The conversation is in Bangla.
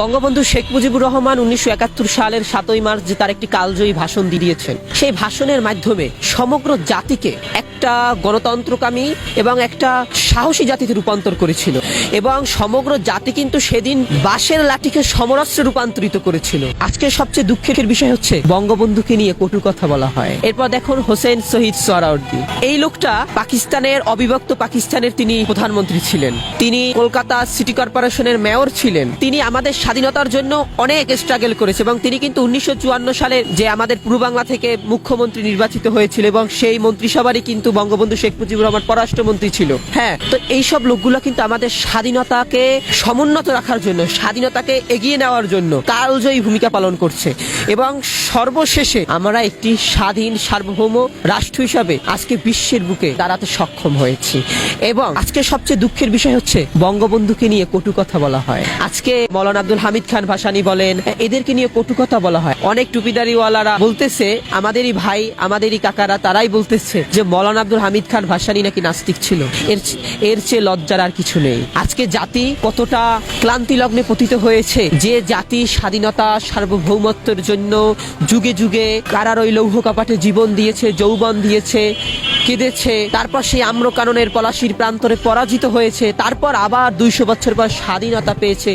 বঙ্গবন্ধু শেখ মুজিবুর রহমান উনিশশো একাত্তর সালের সাতই মার্চ যে তার একটি কালজয়ী ভাষণ দিয়েছেন। সেই ভাষণের মাধ্যমে সমগ্র জাতিকে একটা গণতন্ত্রকামী এবং একটা সাহসী জাতিতে রূপান্তর করেছিল এবং সমগ্র জাতি কিন্তু সেদিন বাঁশের লাঠিকে সমরাস্ত্রে রূপান্তরিত করেছিল। আজকে সবচেয়ে দুঃখের বিষয় হচ্ছে বঙ্গবন্ধুকে নিয়ে কটু কথা বলা হয়। এরপর দেখুন হোসেন শহীদ সোহরাওয়ার্দী। এই লোকটা পাকিস্তানের অবিভক্ত পাকিস্তানের তিনি প্রধানমন্ত্রী ছিলেন। তিনি কলকাতা সিটি কর্পোরেশনের মেয়র ছিলেন। তিনি আমাদের স্বাধীনতার জন্য অনেক স্ট্রাগল করেছে এবং তিনি কিন্তু উনিশশো চুয়ান্ন সালে যে আমাদের পূর্ব বাংলা থেকে মুখ্যমন্ত্রী নির্বাচিত হয়েছিল এবং সেই মন্ত্রিসভারই কিন্তু বঙ্গবন্ধু শেখ মুজিবুর রহমান পররাষ্ট্রমন্ত্রী ছিল। হ্যাঁ তো এইসব লোকগুলো কিন্তু আমাদের স্বাধীনতাকে সমুন্নত রাখার জন্য, স্বাধীনতাকে এগিয়ে নেওয়ার জন্য কালজয়ী ভূমিকা পালন করছে। এবং সর্বশেষে আমরা একটি স্বাধীন সার্বভৌম রাষ্ট্র হিসাবে আজকে বিশ্বের বুকে দাঁড়াতে সক্ষম হয়েছি। এবং আজকে সবচেয়ে দুঃখের বিষয় হচ্ছে বঙ্গবন্ধুকে নিয়ে কটু কথা বলা হয়। আজকে মৌলানা আব্দুল হামিদ খান ভাসানি বলেন, এদেরকে নিয়ে কটু কথা বলা হয়। অনেক টুপিদারিওয়ালারা বলতেছে, আমাদেরই ভাই, আমাদেরই কাকারা, তারাই বলতেছে যে মৌলানা আব্দুল হামিদ খান ভাসানি নাকি নাস্তিক ছিল। এর এর চেয়ে লজ্জার আর কিছু নেই। আজকে জাতি কতটা ক্লান্তি লগ্নে পতিত হয়েছে, যে জাতি স্বাধীনতা, সার্বভৌমত্বের জন্য যুগে যুগে কারার ওই লৌহ কপাটে জীবন দিয়েছে, যৌবন দিয়েছে, কেঁদেছে, তারপর সেই আম্রকাননের পলাশির প্রান্তরে পরাজিত হয়েছে, তারপর আবার দুইশো বছর পর স্বাধীনতা পেয়েছে।